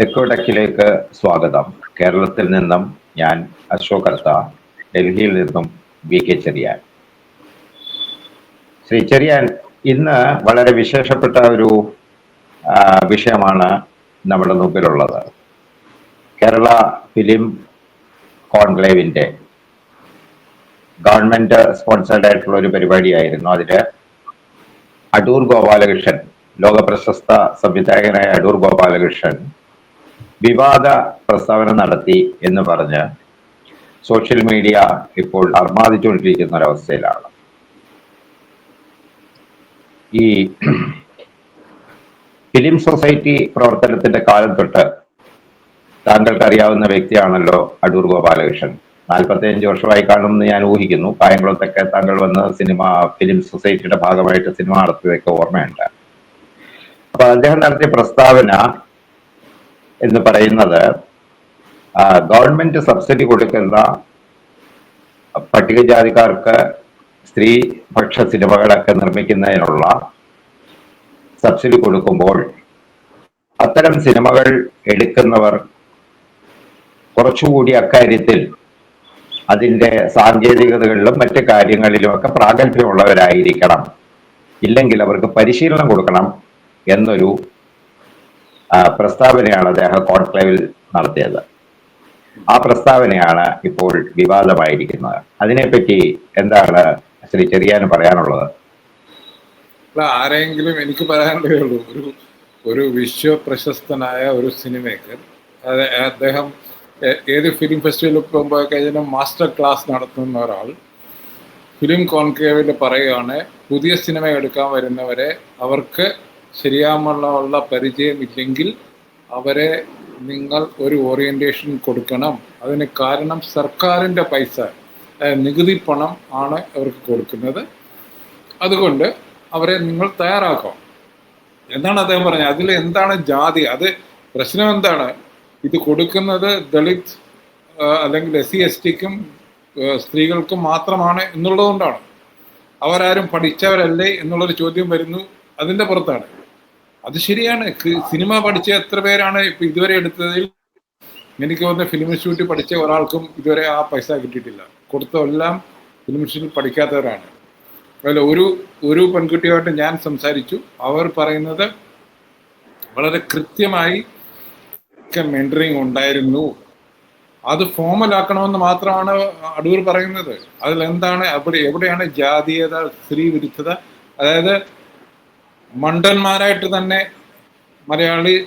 തെക്കോടക്കിലേക്ക് സ്വാഗതം. കേരളത്തിൽ നിന്നും ഞാൻ അശോക് അർത്ത ഡൽഹിയിൽ നിന്നും വി കെ ചെറിയാൻ. ശ്രീ ചെറിയാൻ ഇന്ന് വളരെ വിശേഷപ്പെട്ട ഒരു വിഷയമാണ് നമ്മുടെ മുമ്പിലുള്ളത്. കേരള ഫിലിം കോൺക്ലേവിന്റെ ഗവൺമെന്റ് സ്പോൺസേഡ് ആയിട്ടുള്ള ഒരു പരിപാടിയായിരുന്നു. അതിൽ അടൂർ ഗോപാലകൃഷ്ണൻ ലോക പ്രശസ്ത സംവിധായകനായ അടൂർ ഗോപാലകൃഷ്ണൻ വിവാദ പ്രസ്താവന നടത്തി എന്ന് പറഞ്ഞ് സോഷ്യൽ മീഡിയ ഇപ്പോൾ അർമാദിച്ചുകൊണ്ടിരിക്കുന്ന ഒരവസ്ഥയിലാണ് ഈ ഫിലിം സൊസൈറ്റി പ്രവർത്തനത്തിന്റെ കാലം തൊട്ട് താങ്കൾക്ക് അറിയാവുന്ന വ്യക്തിയാണല്ലോ അടൂർ ഗോപാലകൃഷ്ണൻ. നാൽപ്പത്തിയഞ്ച് വർഷമായി കാണുമെന്ന് ഞാൻ ഊഹിക്കുന്നു. കായംകുളത്തൊക്കെ താങ്കൾ വന്ന സിനിമ ഫിലിം സൊസൈറ്റിയുടെ ഭാഗമായിട്ട് സിനിമ നടത്തിയതൊക്കെ ഓർമ്മയുണ്ട്. അപ്പൊ അദ്ദേഹം നടത്തിയ പ്രസ്താവന എന്ന് പറയുന്നത് ഗവൺമെന്റ് സബ്സിഡി കൊടുക്കുന്ന പട്ടികജാതിക്കാർക്ക് സ്ത്രീപക്ഷ സിനിമകളൊക്കെ നിർമ്മിക്കുന്നതിനുള്ള സബ്സിഡി കൊടുക്കുമ്പോൾ അത്തരം സിനിമകൾ എടുക്കുന്നവർ കുറച്ചുകൂടി അക്കാര്യത്തിൽ അതിന്റെ സാങ്കേതികതകളിലും മറ്റു കാര്യങ്ങളിലുമൊക്കെ പ്രാഗൽഭ്യമുള്ളവരായിരിക്കണം. ഇല്ലെങ്കിൽ അവർക്ക് പരിശീലനം കൊടുക്കണം എന്നൊരു പ്രസ്താവനയാണ് അദ്ദേഹം കോൺക്ലേവിൽ നടത്തിയത്. ആ പ്രസ്താവനയാണ് ഇപ്പോൾ വിവാദമായിരിക്കുന്നത്. അതിനെപ്പറ്റി എന്താണ് ശ്രീ ചെറിയാൻ പറയാനുള്ളത്? ആരെങ്കിലും എനിക്ക് പറയാനുള്ളതേ ഉള്ളൂ. ഒരു ഒരു വിശ്വ പ്രശസ്തനായ ഒരു സിനിമേക്കർ. അദ്ദേഹം ഏത് ഫിലിം ഫെസ്റ്റിവലിൽ പോകുമ്പോൾ കഴിഞ്ഞാൽ മാസ്റ്റർ ക്ലാസ് നടത്തുന്ന ഒരാൾ. ഫിലിം കോൺക്ലേവിൽ പറയുകയാണ് പുതിയ സിനിമ എടുക്കാൻ വരുന്നവരെ അവർക്ക് ശരിയാമുള്ള പരിചയമില്ലെങ്കിൽ പരിചയം അവരെ നിങ്ങൾ ഒരു ഓറിയന്റേഷൻ കൊടുക്കണം. അതിന് കാരണം സർക്കാരിന്റെ പൈസ നികുതി പണം ആണ് അവർക്ക് കൊടുക്കുന്നത്. അതുകൊണ്ട് അവരെ നിങ്ങൾ തയ്യാറാക്കാം എന്താണ് അദ്ദേഹം പറഞ്ഞത്. അതിൽ എന്താണ് ജാതി? അത് പ്രശ്നം എന്താണ്? ഇത് കൊടുക്കുന്നത് ദളിത് അല്ലെങ്കിൽ എസ് സി എസ് ടിക്കും സ്ത്രീകൾക്കും മാത്രമാണ് എന്നുള്ളതുകൊണ്ടാണ്. അവരാരും പഠിച്ചവരല്ലേ എന്നുള്ളൊരു ചോദ്യം വരുന്നു അതിന്റെ പുറത്താണ്. അത് ശരിയാണ്. സിനിമ പഠിച്ച എത്ര പേരാണ് ഇപ്പൊ ഇതുവരെ എടുത്തതിൽ? എനിക്ക് തോന്നുന്ന ഫിലിം ഇൻസ്റ്റിറ്റ്യൂട്ടിൽ പഠിച്ച ഒരാൾക്കും ഇതുവരെ ആ പൈസ കിട്ടിയിട്ടില്ല. കൊടുത്തതെല്ലാം ഫിലിം ഇൻസ്റ്റിറ്റ്യൂട്ടിൽ പഠിക്കാത്തവരാണ്. അല്ല ഒരു ഒരു പെൺകുട്ടിയുമായിട്ട് ഞാൻ സംസാരിച്ചു. അവർ പറയുന്നത് വളരെ കൃത്യമായി മെന്ററിങ് ഉണ്ടായിരുന്നു. അത് ഫോമലാക്കണമെന്ന് മാത്രമാണ് അടൂർ പറയുന്നത്. അതിൽ എന്താണ് അവിടെ എവിടെയാണ് ജാതീയത സ്ത്രീ വിരുദ്ധത അതായത് മണ്ടന്മാരായിട്ട് തന്നെ മലയാളി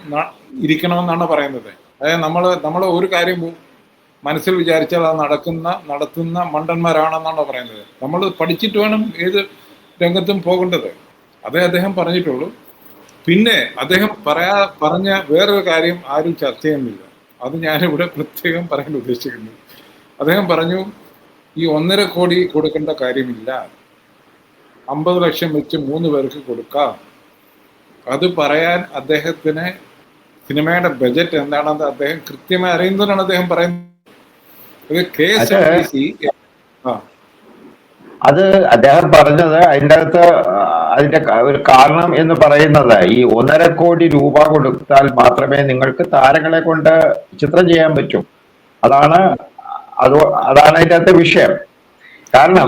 ഇരിക്കണമെന്നാണ് പറയുന്നത്. അതായത് നമ്മൾ നമ്മൾ ഒരു കാര്യം മനസ്സിൽ വിചാരിച്ചാൽ അത് നടക്കുന്ന നടത്തുന്ന മണ്ടന്മാരാണെന്നാണ് പറയുന്നത്. നമ്മൾ പഠിച്ചിട്ട് വേണം ഏത് രംഗത്തും പോകേണ്ടത്. അതേ അദ്ദേഹം പറഞ്ഞിട്ടുള്ളൂ. പിന്നെ അദ്ദേഹം പറയാ പറഞ്ഞ വേറൊരു കാര്യം ആരും ചർച്ച ചെയ്യുന്നില്ല. അത് ഞാനിവിടെ പ്രത്യേകം പറയാൻ ഉദ്ദേശിക്കുന്നു. അദ്ദേഹം പറഞ്ഞു ഈ ഒന്നര കോടി കൊടുക്കേണ്ട കാര്യമില്ല. അമ്പത് ലക്ഷം വെച്ച് മൂന്ന് പേർക്ക് കൊടുക്കാം. അത് പറയാൻ അദ്ദേഹത്തിന് സിനിമയുടെ ബജറ്റ് എന്താണെന്ന് അദ്ദേഹം കൃത്യമായി അറിയുന്നതിനാണ് അദ്ദേഹം പറയുന്നത്. അത് അദ്ദേഹം പറഞ്ഞത് അതിന്റെ അകത്ത് അതിന്റെ ഒരു കാരണം എന്ന് പറയുന്നത് ഈ ഒന്നര കോടി രൂപ കൊടുത്താൽ മാത്രമേ നിങ്ങൾക്ക് താരങ്ങളെ കൊണ്ട് ചിത്രം ചെയ്യാൻ പറ്റൂ. അതാണ് അത് അതാണ് അതിന്റെ അകത്തെ വിഷയം. കാരണം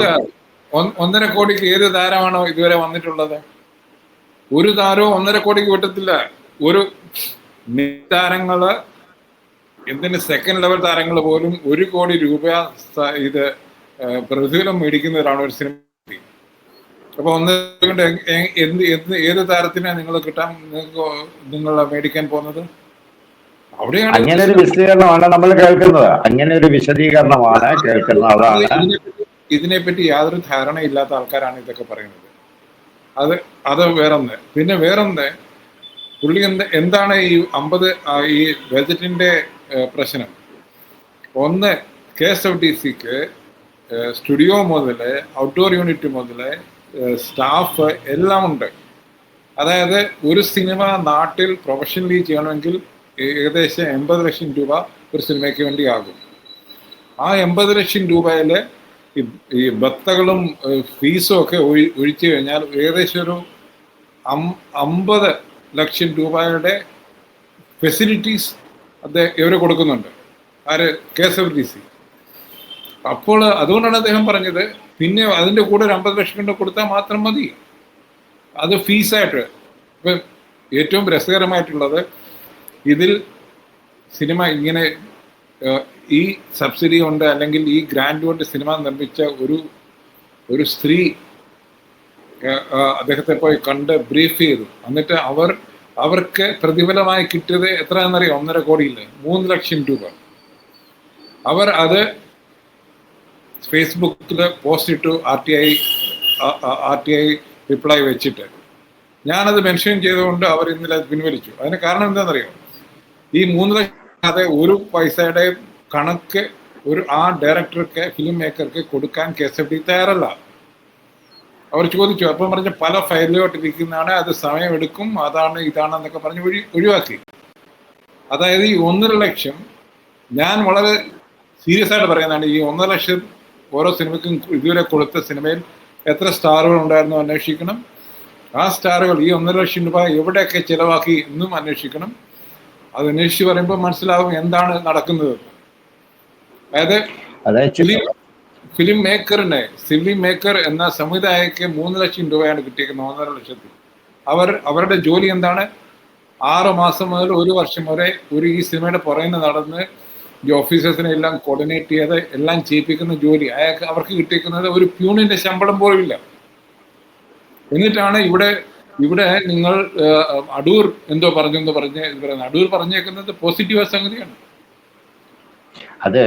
ഒന്നര കോടിക്ക് ഏത് താരമാണോ ഇതുവരെ വന്നിട്ടുള്ളത്? ഒരു താരവും ഒന്നര കോടിക്ക് കിട്ടത്തില്ല ഒരു താരങ്ങൾ എന്തിന് സെക്കൻഡ് ലെവൽ താരങ്ങൾ പോലും ഒരു കോടി രൂപ ഇത് പ്രതിഫലം മേടിക്കുന്നവരാണ് ഒരു സിനിമ അപ്പൊ ഒന്ന് കൊണ്ട് എന്ത് എന്ത് ഏത് താരത്തിനാ നിങ്ങൾ കിട്ടാൻ നിങ്ങൾക്ക് നിങ്ങൾ മേടിക്കാൻ പോകുന്നത്? അവിടെയാണ് അങ്ങനെ ഒരു വിശദീകരണമാണ് നമ്മൾ കേൾക്കുന്നത്. അങ്ങനെ ഒരു വിശദീകരണമാണ് കേൾക്കുന്നത്. അതാണ് ഇതിനെപ്പറ്റി യാതൊരു ധാരണയില്ലാത്ത ആൾക്കാരാണ് ഇതൊക്കെ പറയുന്നത്. അത് അത് വേറൊന്ന്. പിന്നെ വേറൊന്ന് പുള്ളി എന്ത് എന്താണ് ഈ അമ്പത് ഈ ബജറ്റിന്റെ പ്രശ്നം? ഒന്ന് കെ എസ് എഫ് സിക്ക് സ്റ്റുഡിയോ മുതൽ ഔട്ട്ഡോർ യൂണിറ്റ് മുതൽ സ്റ്റാഫ് എല്ലാം ഉണ്ട്. അതായത് ഒരു സിനിമ നാട്ടിൽ പ്രൊഫഷണലി ചെയ്യണമെങ്കിൽ ഏകദേശം എൺപത് ലക്ഷം രൂപ ഒരു സിനിമയ്ക്ക് വേണ്ടി ആകും. ആ എൺപത് ലക്ഷം രൂപയിൽ ഈ ബത്തകളും ഫീസും ഒക്കെ ഒഴിച്ചു കഴിഞ്ഞാൽ ഏകദേശം ഒരു അമ്പത് ലക്ഷം രൂപയുടെ ഫെസിലിറ്റീസ് അദ്ദേഹം ഇവരെ കൊടുക്കുന്നുണ്ട്. ആര്? K S F D C. അപ്പോൾ അതുകൊണ്ടാണ് അദ്ദേഹം പറഞ്ഞത് പിന്നെ അതിന്റെ കൂടെ ഒരു അമ്പത് ലക്ഷം കൊണ്ട് കൊടുത്താൽ മാത്രം മതി. അത് ഫീസായിട്ട്. ഇപ്പം ഏറ്റവും രസകരമായിട്ടുള്ളത് ഇതിൽ സിനിമ ഇങ്ങനെ ഈ സബ്സിഡി കൊണ്ട് അല്ലെങ്കിൽ ഈ ഗ്രാൻഡ് കൊണ്ട് സിനിമ നിർമ്മിച്ച ഒരു ഒരു സ്ത്രീ അദ്ദേഹത്തെ പോയി കണ്ട് ബ്രീഫ് ചെയ്തു. എന്നിട്ട് അവർ അവർക്ക് പ്രതിഫലമായി കിട്ടിയത് എത്രയാണെന്നറിയാം? ഒന്നര കോടിയില്ല? മൂന്ന് ലക്ഷം രൂപ. അവർ അത് ഫേസ്ബുക്കിൽ പോസ്റ്റ് ഇട്ടു R T I R T I reply വെച്ചിട്ട്. ഞാനത് മെൻഷൻ ചെയ്തുകൊണ്ട് അവർ ഇന്നലെ പിൻവലിച്ചു. അതിന് കാരണം എന്താണെന്നറിയോ? ഈ മൂന്ന് ലക്ഷം അതെ ഒരു പൈസയുടെ കണക്ക് ഒരു ആ ഡയറക്ടർക്ക് ഫിലിം മേക്കർക്ക് കൊടുക്കാൻ കെ എസ് എഫ് ഡി തയ്യാറല്ല. അവർ ചോദിച്ചു അപ്പം പറഞ്ഞ പല ഫയലിലോട്ടിരിക്കുന്നതാണ് അത് സമയമെടുക്കും അതാണ് ഇതാണെന്നൊക്കെ പറഞ്ഞ് ഒഴി ഒഴിവാക്കി. അതായത് ഈ ഒന്നര ലക്ഷം ഞാൻ വളരെ സീരിയസ് ആയിട്ട് പറയുന്നതാണ് ഈ ഒന്നര ലക്ഷം ഓരോ സിനിമയ്ക്കും ഇതുവരെ കൊടുത്ത സിനിമയിൽ എത്ര സ്റ്റാറുകൾ ഉണ്ടായിരുന്നു അന്വേഷിക്കണം. ആ സ്റ്റാറുകൾ ഈ ഒന്നര ലക്ഷം രൂപ എവിടെയൊക്കെ ചിലവാക്കി എന്നും അന്വേഷിക്കണം. അത് അന്വേഷിച്ച് പറയുമ്പോൾ മനസ്സിലാവും എന്താണ് നടക്കുന്നത്. അതായത് ഫിലിം ഫിലിം മേക്കറിന് ഫിലിം മേക്കർ എന്ന സംവിധായകക്ക് മൂന്ന് ലക്ഷം രൂപയാണ് കിട്ടിയിരിക്കുന്നത് ഒന്നര ലക്ഷത്തിൽ. അവർ അവരുടെ ജോലി എന്താണ്? ആറ് മാസം മുതൽ ഒരു വർഷം വരെ ഒരു ഈ സിനിമയുടെ പുറകിന് നടന്ന് ഈ ഓഫീസേഴ്സിനെ എല്ലാം കോർഡിനേറ്റ് ചെയ്ത് എല്ലാം ചെയ്യിപ്പിക്കുന്ന ജോലി. അയാൾക്ക് അവർക്ക് കിട്ടിയിരിക്കുന്നത് ഒരു പ്യൂണിന്റെ ശമ്പളം പോലും ഇല്ല എന്നിട്ടാണ് ഇവിടെ ഇവിടെ നിങ്ങൾ അടൂർ എന്തോ പറഞ്ഞു എന്ന് പറഞ്ഞ് അടൂർ പറഞ്ഞേക്കുന്നത് പോസിറ്റീവ് സംഗതിയാണ്. അത്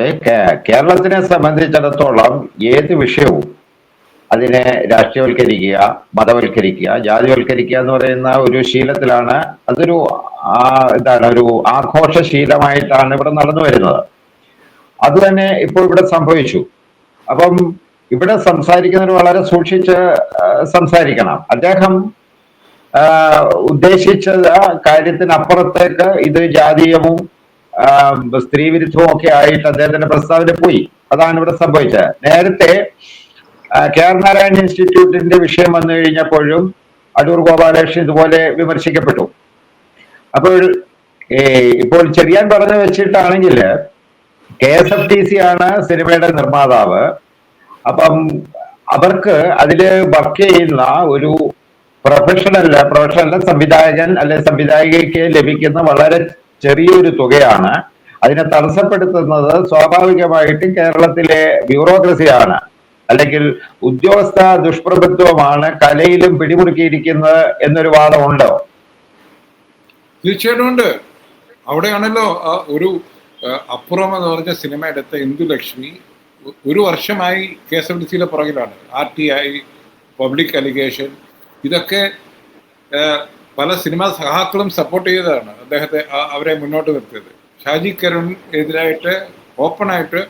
കേരളത്തിനെ സംബന്ധിച്ചിടത്തോളം ഏത് വിഷയവും അതിനെ രാഷ്ട്രീയവൽക്കരിക്കുക മതവൽക്കരിക്കുക ജാതിവൽക്കരിക്കുക എന്ന് പറയുന്ന ഒരു ശീലത്തിലാണ് അതൊരു ആ, എന്താണ് ഒരു ആഘോഷ ശീലമായിട്ടാണ് ഇവിടെ നടന്നു വരുന്നത്. അത് തന്നെ ഇപ്പോൾ ഇവിടെ സംഭവിച്ചു. അപ്പം ഇവിടെ സംസാരിക്കുന്നവർ വളരെ സൂക്ഷിച്ച് സംസാരിക്കണം. അദ്ദേഹം ഉദ്ദേശിച്ച കാര്യത്തിനപ്പുറത്തേക്ക് ഇത് ജാതീയവും സ്ത്രീ സ്ത്രീവിരുദ്ധവും ഒക്കെ ആയിട്ട് അദ്ദേഹത്തിന്റെ പ്രസ്താവന പോയി. അതാണ് ഇവിടെ സംഭവിച്ചത്. നേരത്തെ കെ ആർ നാരായണ ഇൻസ്റ്റിറ്റ്യൂട്ടിന്റെ വിഷയം വന്നു കഴിഞ്ഞപ്പോഴും അടൂർ ഗോപാലകൃഷ്ണൻ ഇതുപോലെ വിമർശിക്കപ്പെട്ടു. അപ്പോൾ ഇപ്പോൾ ചെറിയാൻ പറഞ്ഞു വെച്ചിട്ടാണെങ്കിൽ K S F T C ആണ് സിനിമയുടെ നിർമ്മാതാവ്. അപ്പം അവർക്ക് അതിൽ വർക്ക് ചെയ്യുന്ന ഒരു പ്രൊഫഷണൽ പ്രൊഫഷണൽ സംവിധായകൻ അല്ലെ സംവിധായികയ്ക്ക് ലഭിക്കുന്ന വളരെ ചെറിയൊരു തുകയാണ്. അതിനെ തടസ്സപ്പെടുത്തുന്നത് സ്വാഭാവികമായിട്ടും കേരളത്തിലെ ബ്യൂറോക്രസിയാണ്. അല്ലെങ്കിൽ ഉദ്യോഗസ്ഥ ദുഷ്പ്രഭുത്വമാണ് കലയിലും പിടിമുറുക്കിയിരിക്കുന്നത് എന്നൊരു വാദമുണ്ടോ. തീർച്ചയായിട്ടും ഉണ്ട്. അവിടെയാണല്ലോ ഒരു അപ്പുറം എന്ന് പറഞ്ഞ സിനിമ എടുത്ത ഇന്ദുലക്ഷ്മി ഒരു വർഷമായി കെ എസ് എഫ് ഡി സിയിലെ പുറകിലാണ്. R T I public allegation ഇതൊക്കെ പല സിനിമാ സഹാക്കളും സപ്പോർട്ട് ചെയ്തതാണ് അദ്ദേഹത്തെ അവരെ മുന്നോട്ട് നിർത്തിയത്. ഷാജി കരുൺ എതിരായിട്ട് ഓപ്പണായിട്ട്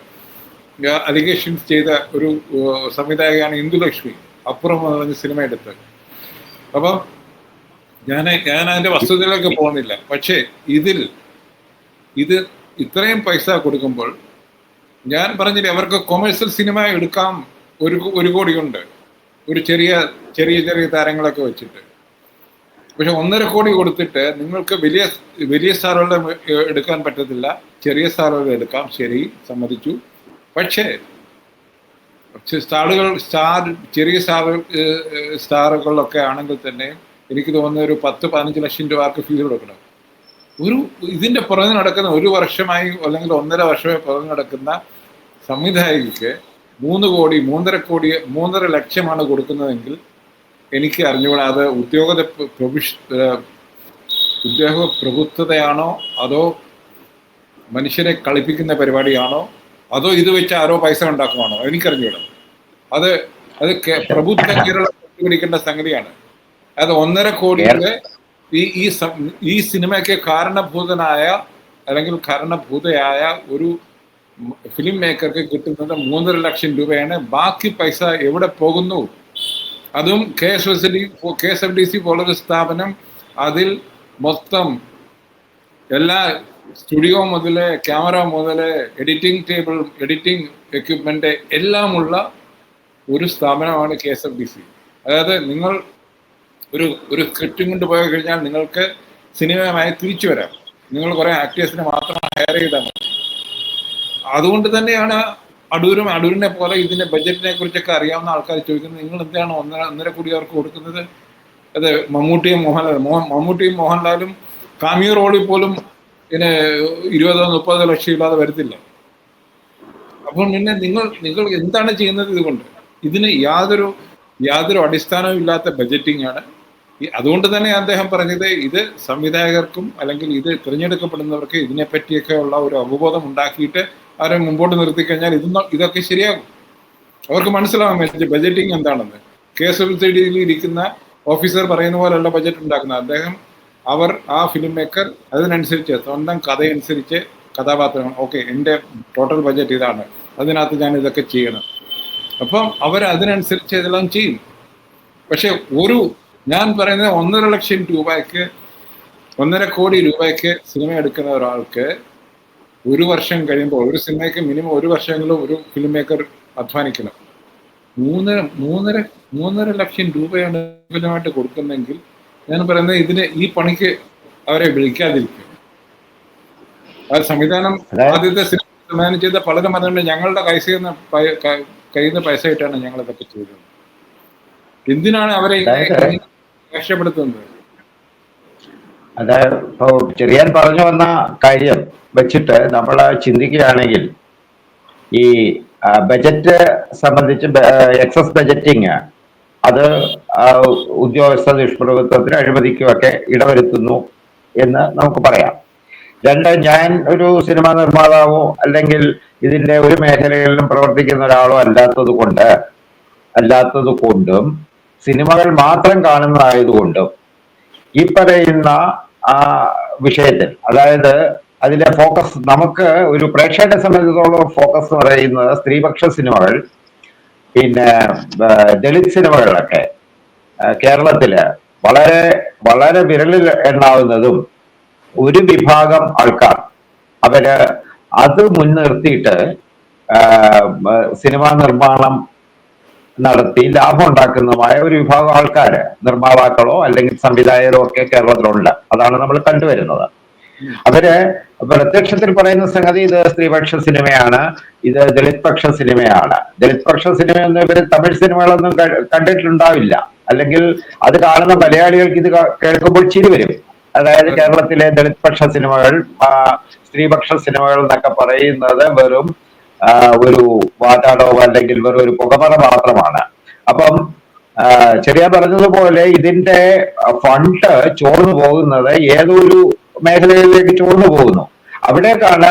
അലിഗേഷൻസ് ചെയ്ത ഒരു സംവിധായകയാണ് ഇന്ദുലക്ഷ്മി അപ്പുറം എന്ന് പറഞ്ഞ സിനിമ എടുത്തത് അപ്പം ഞാൻ ഞാൻ അതിന്റെ വസ്തുതയിലേക്ക് പോകുന്നില്ല. പക്ഷേ ഇതിൽ ഇത് ഇത്രയും പൈസ കൊടുക്കുമ്പോൾ ഞാൻ പറഞ്ഞില്ലേ അവർക്ക് കൊമേഴ്സ്യൽ സിനിമ എടുക്കാം ഒരു ഒരു കോടിയുണ്ട്. ഒരു ചെറിയ ചെറിയ ചെറിയ താരങ്ങളൊക്കെ വെച്ചിട്ട്. പക്ഷെ ഒന്നര കോടി കൊടുത്തിട്ട് നിങ്ങൾക്ക് വലിയ വലിയ സ്റ്റാറുകളുടെ എടുക്കാൻ പറ്റത്തില്ല. ചെറിയ സ്ഥാനങ്ങളുടെ എടുക്കാം. ശരി സമ്മതിച്ചു. പക്ഷേ സ്റ്റാറുകൾ സ്റ്റാർ ചെറിയ സ്റ്റാർ സ്റ്റാറുകളിലൊക്കെ ആണെങ്കിൽ തന്നെ എനിക്ക് തോന്നുന്ന ഒരു പത്ത് പതിനഞ്ച് ലക്ഷം രൂപ ഫീസ് കൊടുക്കണം. ഒരു ഇതിന്റെ പുറകെ നടക്കുന്ന ഒരു വർഷമായി അല്ലെങ്കിൽ ഒന്നര വർഷമായി പുറകെ നടക്കുന്ന സംവിധായകയ്ക്ക് മൂന്ന് കോടി മൂന്നര കോടി മൂന്നര ലക്ഷമാണ് കൊടുക്കുന്നതെങ്കിൽ എനിക്ക് അറിഞ്ഞുകൂടാ അത് ഉദ്യോഗ പ്രവിഷ് ഉദ്യോഗ പ്രഭുത്വതയാണോ അതോ മനുഷ്യരെ കളിപ്പിക്കുന്ന പരിപാടിയാണോ? അതോ ഇത് വെച്ച് ആരോ പൈസ ഉണ്ടാക്കുവാണോ? എനിക്കറിഞ്ഞൂടാ അത് അത് പ്രഭുത്വ കേരളം കണ്ടുപിടിക്കേണ്ട സംഗതിയാണ്. അത് ഒന്നര കോടിയുടെ ഈ ഈ സിനിമയ്ക്ക് കാരണഭൂതനായ അല്ലെങ്കിൽ കാരണഭൂതയായ ഒരു ഫിലിം മേക്കർക്ക് കിട്ടുന്നത് മൂന്നര ലക്ഷം രൂപയാണ്. ബാക്കി പൈസ എവിടെ പോകുന്നു? അതും K S S D K S F D C പോലൊരു സ്ഥാപനം. അതിൽ മൊത്തം എല്ലാ സ്റ്റുഡിയോ മുതൽ ക്യാമറ മുതൽ എഡിറ്റിംഗ് ടേബിൾ എഡിറ്റിംഗ് എക്യുപ്മെന്റ് എല്ലാമുള്ള ഒരു സ്ഥാപനമാണ് K S F D C. അതായത് നിങ്ങൾ ഒരു ഒരു സ്ക്രിപ്റ്റും കൊണ്ട് പോയി കഴിഞ്ഞാൽ നിങ്ങൾക്ക് സിനിമയുമായി തിരിച്ചു വരാം. നിങ്ങൾ കുറേ ആക്ടേഴ്സിനെ മാത്രം ഹയർ ചെയ്താൽ മതി. അതുകൊണ്ട് തന്നെയാണ് അടൂരും അടൂരിനെ പോലെ ഇതിന്റെ ബജറ്റിനെ കുറിച്ചൊക്കെ അറിയാവുന്ന ആൾക്കാർ ചോദിക്കുന്നത്. നിങ്ങൾ എന്താണ് ഒന്നര ഒന്നര കോടി അവർക്ക് കൊടുക്കുന്നത്? അത് മമ്മൂട്ടിയും മോഹൻലാലും മോഹൻ മമ്മൂട്ടിയും മോഹൻലാലും കാമിയ റോളിൽ പോലും പിന്നെ ഇരുപതോ മുപ്പതോ ലക്ഷം ഇല്ലാതെ വരത്തില്ല. അപ്പോൾ പിന്നെ നിങ്ങൾ നിങ്ങൾ എന്താണ് ചെയ്യുന്നത് ഇതുകൊണ്ട്? ഇതിന് യാതൊരു യാതൊരു അടിസ്ഥാനവും ഇല്ലാത്ത ബജറ്റിംഗ് ആണ്. അതുകൊണ്ട് തന്നെ അദ്ദേഹം പറഞ്ഞത് ഇത് സംവിധായകർക്കും അല്ലെങ്കിൽ ഇത് തിരഞ്ഞെടുക്കപ്പെടുന്നവർക്ക് ഇതിനെപ്പറ്റിയൊക്കെ ഉള്ള ഒരു അവബോധം ഉണ്ടാക്കിയിട്ട് അവരെ മുമ്പോട്ട് നിർത്തി കഴിഞ്ഞാൽ ഇതൊന്നും ഇതൊക്കെ ശരിയാകും. അവർക്ക് മനസ്സിലാവാൻ മനസ്സിലാവും ബജറ്റിംഗ് എന്താണെന്ന്. കെ എസ് എഫ് സി ഡിയിൽ ഇരിക്കുന്ന ഓഫീസർ പറയുന്ന പോലെയുള്ള ബജറ്റ് ഉണ്ടാക്കുന്നത് അദ്ദേഹം അവർ ആ ഫിലിം മേക്കർ അതിനനുസരിച്ച് സ്വന്തം കഥയനുസരിച്ച് കഥാപാത്രങ്ങൾ. ഓക്കെ എന്റെ ടോട്ടൽ ബജറ്റ് ഇതാണ്. അതിനകത്ത് ഞാൻ ഇതൊക്കെ ചെയ്യണം. അപ്പം അവർ അതിനനുസരിച്ച് ഇതെല്ലാം ചെയ്യും. പക്ഷെ ഒരു ഞാൻ പറയുന്നത് ഒന്നര ലക്ഷം രൂപയ്ക്ക് ഒന്നര കോടി രൂപയ്ക്ക് സിനിമ എടുക്കുന്ന ഒരാൾക്ക് ഒരു വർഷം കഴിയുമ്പോൾ ഒരു സിനിമയ്ക്ക് മിനിമം ഒരു വർഷമെങ്കിലും ഒരു ഫിലിം മേക്കർ അധ്വാനിക്കണം. മൂന്നര മൂന്നര മൂന്നര ലക്ഷം രൂപയാണ് ഫിലിമായിട്ട് കൊടുക്കുന്നെങ്കിൽ ഞാൻ പറയുന്നത് ഇതിന് ഈ പണിക്ക് അവരെ വിളിക്കാതിരിക്കും ആ സംവിധാനം ആദ്യത്തെ സിനിമ സംവിധാനം ചെയ്ത പലരും പറഞ്ഞിട്ടുണ്ട് ഞങ്ങളുടെ കൈസ നിന്ന് പൈ- കയ്യിൽ നിന്ന് പൈസ ഇട്ടാണ് ഞങ്ങൾ ഇതൊക്കെ ചെയ്തത്. എന്തിനാണ് അവരെ രക്ഷപ്പെടുത്തുന്നത്? അതായത് ഇപ്പോ ചെറിയാൻ പറഞ്ഞു വന്ന കാര്യം വെച്ചിട്ട് നമ്മൾ ചിന്തിക്കുകയാണെങ്കിൽ ഈ ബജറ്റ് സംബന്ധിച്ച് എക്സസ് ബജറ്റിങ് അത് ഉദ്യോഗസ്ഥ ദുഷ്പ്രഭുത്വത്തിന് അഴിമതിക്കുമൊക്കെ ഇടവരുത്തുന്നു എന്ന് നമുക്ക് പറയാം. രണ്ട് ഞാൻ ഒരു സിനിമാ നിർമ്മാതാവോ അല്ലെങ്കിൽ ഇതിന്റെ ഒരു മേഖലകളിലും പ്രവർത്തിക്കുന്ന ഒരാളോ അല്ലാത്തത് കൊണ്ട് അല്ലാത്തത് കൊണ്ടും സിനിമകൾ മാത്രം കാണുന്നതായതുകൊണ്ടും ഈ പറയുന്ന ആ വിഷയത്തിൽ. അതായത് അതിലെ ഫോക്കസ് നമുക്ക് ഒരു പ്രേക്ഷകരെ സംബന്ധിച്ചിടത്തോളം ഫോക്കസ് എന്ന് പറയുന്നത് സ്ത്രീപക്ഷ സിനിമകൾ പിന്നെ ദളിത് സിനിമകളിലൊക്കെ കേരളത്തിൽ വളരെ വളരെ വിരലിൽ എണ്ണാവുന്നതും ഒരു വിഭാഗം ആൾക്കാർ അവർ അത് മുൻനിർത്തിയിട്ട് സിനിമാ നിർമ്മാണം നടത്തി ലാഭം ഉണ്ടാക്കുന്നതുമായ ഒരു വിഭാഗം ആൾക്കാര് നിർമ്മാതാക്കളോ അല്ലെങ്കിൽ സംവിധായകരോ ഒക്കെ കേരളത്തിലുണ്ട്. അതാണ് നമ്മൾ കണ്ടുവരുന്നത്. അവർ പ്രത്യക്ഷത്തിൽ പറയുന്ന സംഗതി ഇത് സ്ത്രീപക്ഷ സിനിമയാണ് ഇത് ദളിത് പക്ഷ സിനിമയാണ്. ദളിത് പക്ഷ സിനിമയൊന്നും ഇവർ തമിഴ് സിനിമകളൊന്നും കണ്ടിട്ടുണ്ടാവില്ല. അല്ലെങ്കിൽ അത് കാണുന്ന മലയാളികൾക്ക് ഇത് കേൾക്കുമ്പോൾ ചിരി വരും. അതായത് കേരളത്തിലെ ദളിത് പക്ഷ സിനിമകൾ സ്ത്രീപക്ഷ സിനിമകൾ എന്നൊക്കെ പറയുന്നത് വെറും ഒരു വാറ്റാടോ അല്ലെങ്കിൽ വെറും ഒരു പുകമറ മാത്രമാണ്. അപ്പം ചെറിയ പറഞ്ഞതുപോലെ ഇതിന്റെ ഫണ്ട് ചോർന്നു പോകുന്നത് ഏതൊരു മേഖലയിലേക്ക് ചോർന്നു പോകുന്നു. അവിടേക്കാണ്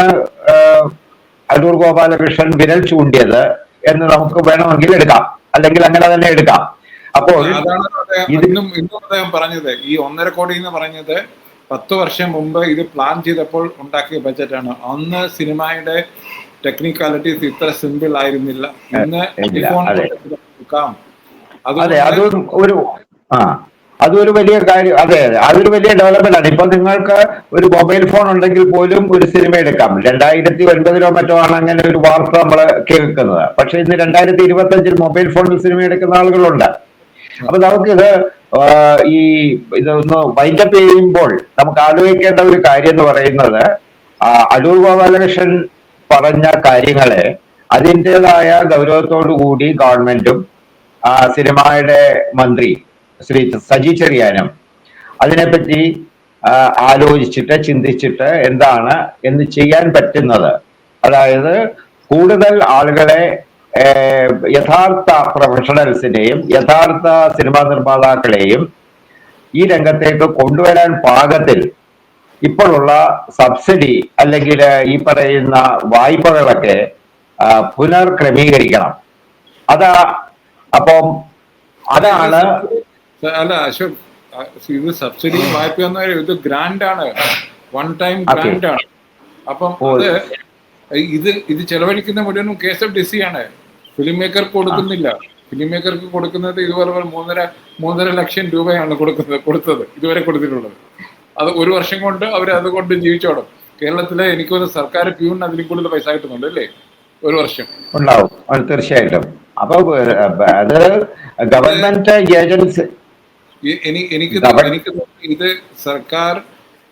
അടൂർ ഗോപാലകൃഷ്ണൻ വിരൽ ചൂണ്ടിയത് എന്ന് നമുക്ക് വേണമെങ്കിൽ എടുക്കാം. അല്ലെങ്കിൽ അങ്ങനെ തന്നെ എടുക്കാം. അപ്പോൾ ഇതിനും ഇന്നും അദ്ദേഹം പറഞ്ഞത്. ഈ ഒന്നര കോടി എന്ന് പറഞ്ഞത് പത്ത് വർഷം മുമ്പ് ഇത് പ്ലാൻ ചെയ്തപ്പോൾ ഉണ്ടാക്കിയ ബജറ്റാണ് അന്ന് സിനിമയുടെ ടെക്നിക്കാലിറ്റീസ് ഇത്ര സിമ്പിൾ ആയിരുന്നില്ല. ഇന്ന്. എടുക്കാം. അതെ അതും ഒരു ആ അതൊരു വലിയ കാര്യം അതെ അതെ അതൊരു വലിയ ഡെവലപ്മെന്റ് ആണ്. ഇപ്പൊ നിങ്ങൾക്ക് ഒരു മൊബൈൽ ഫോൺ ഉണ്ടെങ്കിൽ പോലും ഒരു സിനിമ എടുക്കാം. രണ്ടായിരത്തി ഒൻപതിലോ മറ്റോ ആണ് അങ്ങനെ ഒരു വാർത്ത നമ്മൾ കേൾക്കുന്നത്. പക്ഷെ ഇന്ന് രണ്ടായിരത്തി ഇരുപത്തി അഞ്ചിൽ മൊബൈൽ ഫോണിൽ സിനിമ എടുക്കുന്ന ആളുകളുണ്ട്. അപ്പൊ നമുക്കിത് ഈ ഇതൊന്ന് വൈൻഡപ്പ് ചെയ്യുമ്പോൾ നമുക്ക് ആലോചിക്കേണ്ട ഒരു കാര്യം എന്ന് പറയുന്നത് അടൂർ ഗോപാലകൃഷ്ണൻ പറഞ്ഞ കാര്യങ്ങളെ അതിന്റെതായ ഗൗരവത്തോടു കൂടി ഗവൺമെന്റും സിനിമയുടെ മന്ത്രി ശ്രീ സജി ചെറിയാനും അതിനെപ്പറ്റി ആലോചിച്ചിട്ട് ചിന്തിച്ചിട്ട് എന്താണ് എന്ന് ചെയ്യാൻ പറ്റുന്നത്. അതായത് കൂടുതൽ ആളുകളെ യഥാർത്ഥ പ്രൊഫഷണൽസിനെയും യഥാർത്ഥ സിനിമാ നിർമ്മാതാക്കളെയും ഈ രംഗത്തേക്ക് കൊണ്ടുവരാൻ പാകത്തിൽ ഇപ്പോഴുള്ള സബ്സിഡി അല്ലെങ്കിൽ ഈ പറയുന്ന വായ്പകളൊക്കെ പുനർക്രമീകരിക്കണം. അതാ അപ്പം അതാണ് അല്ല അശോക് ഇത് സബ്സിഡി വായ്പ ഇത് ഗ്രാൻഡ് ആണ് വൺ ടൈം. ഗ്രാൻഡ് ആണ് അപ്പം. അത് ഇത് ഇത് ചെലവഴിക്കുന്ന മുഴുവനും K S F D C ആണ് ഫിലിം മേക്കർക്ക് കൊടുക്കുന്നില്ല. ഫിലിം മേക്കർക്ക് കൊടുക്കുന്നത് ഇതുപോലെ മൂന്നര മൂന്നര ലക്ഷം രൂപയാണ് കൊടുക്കുന്നത് കൊടുത്തത് ഇതുവരെ കൊടുത്തിട്ടുള്ളത്. അത് ഒരു വർഷം കൊണ്ട് അവർ അതുകൊണ്ട് ജീവിച്ചോടും കേരളത്തിലെ എനിക്ക് ഒരു സർക്കാർ പ്യൂണിന് അതിലും കൂടുതൽ പൈസ കിട്ടുന്നുണ്ട് അല്ലേ? ഒരു വർഷം. ഉണ്ടാവും. തീർച്ചയായിട്ടും. അപ്പൊ അത് ഗവൺമെന്റ് ഏജൻസി എനിക്ക് എനിക്ക് ഇത് സർക്കാർ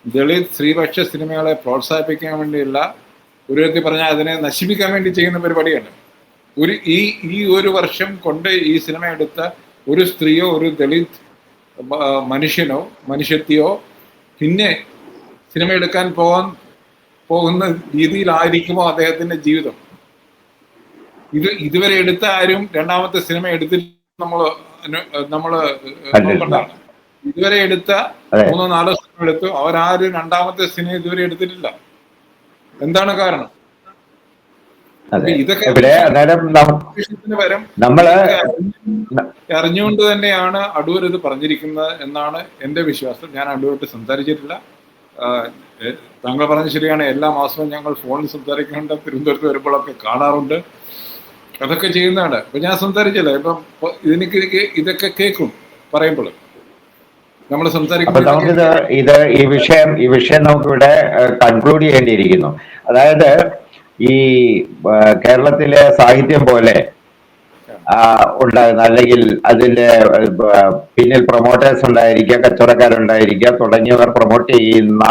ദളിത് സ്ത്രീപക്ഷ സിനിമകളെ പ്രോത്സാഹിപ്പിക്കാൻ വേണ്ടിയുള്ള ഒരു വ്യക്തി പറഞ്ഞാൽ അതിനെ നശിപ്പിക്കാൻ വേണ്ടി ചെയ്യുന്ന പരിപാടിയാണ്. ഒരു ഈ ഈ ഒരു വർഷം കൊണ്ട് ഈ സിനിമ എടുത്ത ഒരു സ്ത്രീയോ ഒരു ദളിത് മനുഷ്യനോ മനുഷ്യത്തെയോ പിന്നെ സിനിമ എടുക്കാൻ പോകാൻ പോകുന്ന രീതിയിലായിരിക്കുമോ അദ്ദേഹത്തിന്റെ ജീവിതം? ഇത് ഇതുവരെ എടുത്ത ആരും രണ്ടാമത്തെ സിനിമ എടുത്തില്ല നമ്മൾ നമ്മൾ കണ്ടിട്ടില്ല. നോക്കേണ്ടതാണ് ഇതുവരെ എടുത്ത മൂന്നോ നാലോ സിനിമ എടുത്തു. അവരാരും രണ്ടാമത്തെ സിനിമ ഇതുവരെ എടുത്തിട്ടില്ല. എന്താണ് കാരണം? ഇവിടെ നമ്മൾ അറിഞ്ഞുകൊണ്ട് തന്നെയാണ് അടൂർ ഇത് പറഞ്ഞിരിക്കുന്നത് എന്നാണ് എന്റെ വിശ്വാസം. ഞാൻ അടൂരോട്ട് സംസാരിച്ചിട്ടില്ല. താങ്കൾ പറഞ്ഞ ശരിയാണ്. എല്ലാ മാസവും ഞങ്ങൾ ഫോണിൽ സംസാരിക്കുന്നുണ്ട് തിരുവനന്തപുരത്ത് വരുമ്പോഴൊക്കെ കാണാറുണ്ട്. അതൊക്കെ ചെയ്യുന്നതാണ്. ഇപ്പൊ ഞാൻ സംസാരിച്ചില്ല? ഇപ്പം ഇതിനൊക്കെ ഇതൊക്കെ- കേൾക്കും പറയുമ്പോൾ നമ്മൾ അപ്പൊ നമുക്കിത് ഇത് ഈ വിഷയം ഈ വിഷയം നമുക്കിവിടെ കൺക്ലൂഡ് ചെയ്യേണ്ടിയിരിക്കുന്നു. അതായത് ഈ കേരളത്തിലെ സാഹിത്യം പോലെ ഉണ്ടാകുന്ന അല്ലെങ്കിൽ അതിന്റെ പിന്നിൽ പ്രൊമോട്ടേഴ്സ് ഉണ്ടായിരിക്കുക കച്ചവടക്കാരുണ്ടായിരിക്കുക തുടങ്ങിയവർ പ്രൊമോട്ട് ചെയ്യുന്ന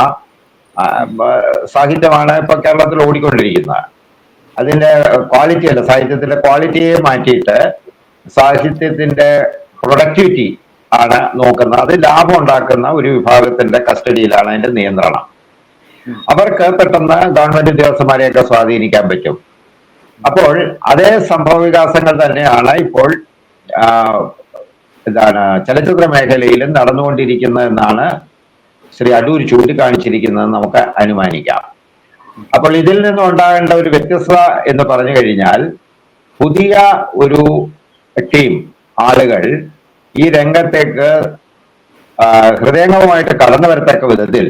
സാഹിത്യമാണ് ഇപ്പൊ കേരളത്തിൽ ഓടിക്കൊണ്ടിരിക്കുന്നത്. അതിന്റെ ക്വാളിറ്റി അല്ല സാഹിത്യത്തിന്റെ ക്വാളിറ്റിയെ മാറ്റിയിട്ട് സാഹിത്യത്തിന്റെ പ്രൊഡക്ടിവിറ്റി ആണ് നോക്കുന്നത്. അത് ലാഭം ഉണ്ടാക്കുന്ന ഒരു വിഭാഗത്തിന്റെ കസ്റ്റഡിയിലാണ് അതിന്റെ നിയന്ത്രണം. അവർക്ക് പെട്ടെന്ന് ഗവൺമെന്റ് ഉദ്യോഗസ്ഥന്മാരെയൊക്കെ സ്വാധീനിക്കാൻ പറ്റും. അപ്പോൾ അതേ സംഭവ വികാസങ്ങൾ തന്നെയാണ് ഇപ്പോൾ എന്താണ് ചലച്ചിത്ര മേഖലയിലും നടന്നുകൊണ്ടിരിക്കുന്നത് എന്നാണ് ശ്രീ അടൂർ ചൂണ്ടിക്കാണിച്ചിരിക്കുന്നത് നമുക്ക് അനുമാനിക്കാം. അപ്പോൾ ഇതിൽ നിന്നും ഉണ്ടാകേണ്ട ഒരു വ്യത്യസ്തത എന്ന് പറഞ്ഞു കഴിഞ്ഞാൽ പുതിയ ഒരു ടീം ആളുകൾ ഈ രംഗത്തേക്ക് ഹൃദയങ്ങളുമായിട്ട് കടന്നു വരത്തക്ക വിധത്തിൽ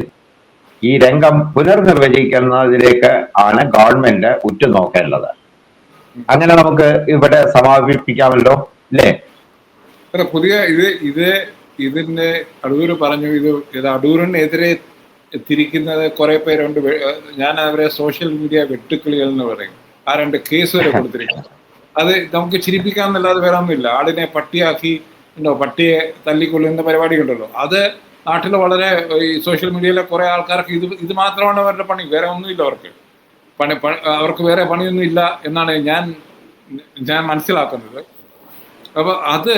ഈ രംഗം പുനർനിർവചിക്കുന്നതിലേക്ക് ആണ് ഗവൺമെന്റ് ഉറ്റുനോക്കേണ്ടത്. അങ്ങനെ നമുക്ക് ഇവിടെ സമാപിപ്പിക്കാമല്ലോ അല്ലേ? പുതിയ ഇത് ഇത് ഇതിന്റെ അടൂര് പറഞ്ഞു ഇത് ഇത് അടൂരിനെതിരെ തിരിക്കുന്നത് കുറെ പേരുണ്ട്. ഞാൻ അവരെ സോഷ്യൽ മീഡിയ വെട്ടുക്കിളികൾ എന്ന് പറയും. ആ രണ്ട് കേസ് വരെ കൊടുത്തിരിക്കുന്നു. അത് നമുക്ക് ചിരിപ്പിക്കാന്നല്ലാതെ വേറെ ഒന്നുമില്ല ആടിനെ പട്ടിയാക്കി ഉണ്ടോ പട്ടിയെ തല്ലിക്കൊള്ളുന്ന പരിപാടി ഉണ്ടല്ലോ അത് നാട്ടിൽ വളരെ ഈ സോഷ്യൽ മീഡിയയിലെ കുറെ ആൾക്കാർക്ക് ഇത് ഇത് മാത്രമാണ് അവരുടെ പണി വേറെ ഒന്നുമില്ല അവർക്ക്. പണി അവർക്ക് വേറെ പണിയൊന്നും ഇല്ല എന്നാണ് ഞാൻ ഞാൻ മനസ്സിലാക്കുന്നത്. അപ്പോൾ അത്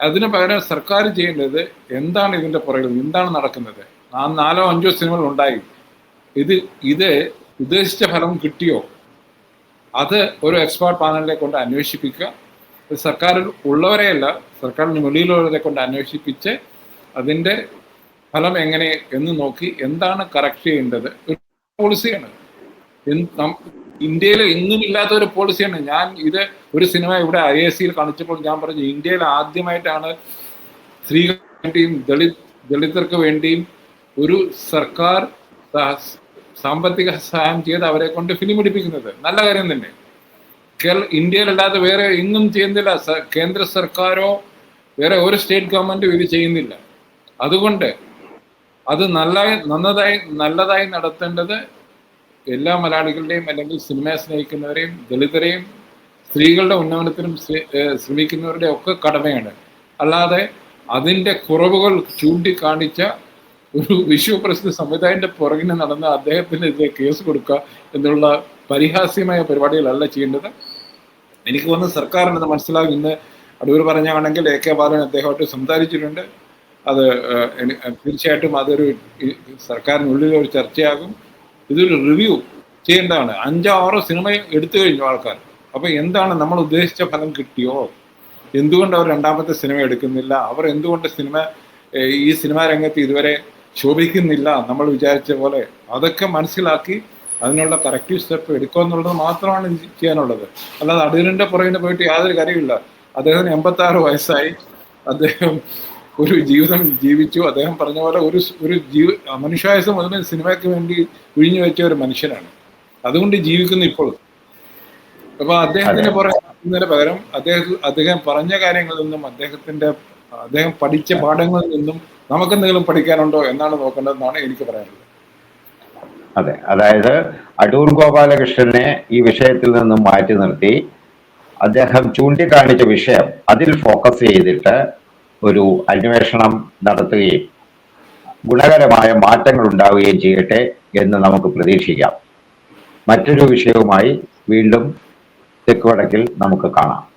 അതിന് പകരം സർക്കാർ ചെയ്യേണ്ടത് എന്താണ് ഇതിന്റെ പുറകിൽ എന്താണ് നടക്കുന്നത്? ആ നാലോ അഞ്ചോ സിനിമകൾ ഉണ്ടായി. ഇത് ഇത് ഉദ്ദേശിച്ച ഫലം കിട്ടിയോ? അത് ഒരു എക്സ്പേർട്ട് പാനലിനെ കൊണ്ട് അന്വേഷിപ്പിക്കുക. സർക്കാരിൽ ഉള്ളവരെയല്ല സർക്കാരിന് വെളിയിലുള്ളവരെ കൊണ്ട് അന്വേഷിപ്പിച്ച് അതിന്റെ ഫലം എങ്ങനെ എന്ന് നോക്കി എന്താണ് കറക്റ്റ് ചെയ്യേണ്ടത്? പോളിസിയാണ് ഇന്ത്യയിൽ എങ്ങും ഇല്ലാത്ത ഒരു പോളിസിയാണ് ഞാൻ ഇത് ഒരു സിനിമ ഇവിടെ ഐ എസ് സിയിൽ കാണിച്ചപ്പോൾ ഞാൻ പറഞ്ഞു ഇന്ത്യയിൽ ആദ്യമായിട്ടാണ് സ്ത്രീകൾക്ക് വേണ്ടിയും ദളിത് ദളിതർക്ക് വേണ്ടിയും ഒരു സർക്കാർ സാമ്പത്തിക സഹായം ചെയ്ത് അവരെ കൊണ്ട് ഫിലിം എടുപ്പിക്കുന്നത് നല്ല കാര്യം തന്നെ. കേരള ഇന്ത്യയിലല്ലാതെ വേറെ എങ്ങും ചെയ്യുന്നില്ല. കേന്ദ്ര സർക്കാരോ വേറെ ഒരു സ്റ്റേറ്റ് ഗവൺമെന്റും ഇത് ചെയ്യുന്നില്ല. അതുകൊണ്ട് അത് നല്ലതായി നന്നതായി നല്ലതായി നടത്തേണ്ടത് എല്ലാ മലയാളികളുടെയും അല്ലെങ്കിൽ സിനിമയെ സ്നേഹിക്കുന്നവരെയും ദളിതരെയും സ്ത്രീകളുടെ ഉന്നമനത്തിനും ശ്ര- ശ്രമിക്കുന്നവരുടെ ഒക്കെ കടമയാണ്. അല്ലാതെ അതിന്റെ കുറവുകൾ ചൂണ്ടിക്കാണിച്ച ഒരു വിശ്വപ്രസിദ്ധ സംവിധായകന്റെ പുറകിന് നടന്ന അദ്ദേഹത്തിനെതിരെ കേസ് കൊടുക്കുക എന്നുള്ള പരിഹാസ്യമായ പരിപാടികളല്ല ചെയ്യേണ്ടത്. എനിക്ക് തോന്നുന്നു മനസ്സിലാകും ഇന്ന് അടൂർ പറഞ്ഞാണെങ്കിൽ എ കെ ബാലൻ അദ്ദേഹമായിട്ട് സംസാരിച്ചിട്ടുണ്ട്. അത് തീർച്ചയായിട്ടും അതൊരു സർക്കാരിനുള്ളിൽ ഒരു ചർച്ചയാകും. ഇതൊരു റിവ്യൂ ചെയ്യേണ്ടതാണ്. അഞ്ചോ ആറോ സിനിമ എടുത്തു കഴിഞ്ഞു ആൾക്കാർ. അപ്പൊ എന്താണ് നമ്മൾ ഉദ്ദേശിച്ച ഫലം കിട്ടിയോ? എന്തുകൊണ്ട് അവർ രണ്ടാമത്തെ സിനിമ എടുക്കുന്നില്ല? അവർ എന്തുകൊണ്ട് സിനിമ ഈ സിനിമാ രംഗത്ത് ഇതുവരെ ശോഭിക്കുന്നില്ല? നമ്മൾ വിചാരിച്ച പോലെ അതൊക്കെ മനസ്സിലാക്കി അതിനുള്ള കറക്റ്റീവ് സ്റ്റെപ്പ് എടുക്കുക എന്നുള്ളത് മാത്രമാണ് ചെയ്യാനുള്ളത്. അല്ലാതെ അടൂരിന്റെ പുറകിന് പോയിട്ട് യാതൊരു കാര്യമില്ല അദ്ദേഹത്തിന് എൺപത്തി വയസ്സായി. അദ്ദേഹം ഒരു ജീവിതം ജീവിച്ചു. അദ്ദേഹം പറഞ്ഞ പോലെ ഒരു ഒരു ജീവ മനുഷ്യായുസം അതിന് സിനിമയ്ക്ക് വേണ്ടി ഒഴിഞ്ഞു വെച്ച ഒരു മനുഷ്യനാണ്. അതുകൊണ്ട് ജീവിക്കുന്നു ഇപ്പോഴും അപ്പൊ അദ്ദേഹത്തിന് പറയുന്നതിന് പകരം അദ്ദേഹം അദ്ദേഹം പറഞ്ഞ കാര്യങ്ങളിൽ നിന്നും അദ്ദേഹത്തിന്റെ അദ്ദേഹം പഠിച്ച പാഠങ്ങളിൽ നിന്നും നമുക്കെന്തെങ്കിലും പഠിക്കാനുണ്ടോ എന്നാണ് നോക്കേണ്ടതെന്നാണ് എനിക്ക് പറയാനുള്ളത്. അതെ. അതായത് അടൂർ ഗോപാലകൃഷ്ണനെ ഈ വിഷയത്തിൽ നിന്നും മാറ്റി നിർത്തി. അദ്ദേഹം ചൂണ്ടിക്കാണിച്ച വിഷയം അതിൽ ഫോക്കസ് ചെയ്തിട്ട് ഒരു അന്വേഷണം നടത്തുകയും ഗുണകരമായ മാറ്റങ്ങൾ ഉണ്ടാവുകയും ചെയ്യട്ടെ എന്ന് നമുക്ക് പ്രതീക്ഷിക്കാം. മറ്റൊരു വിഷയവുമായി വീണ്ടും തെക്കുവടക്കിൽ നമുക്ക് കാണാം.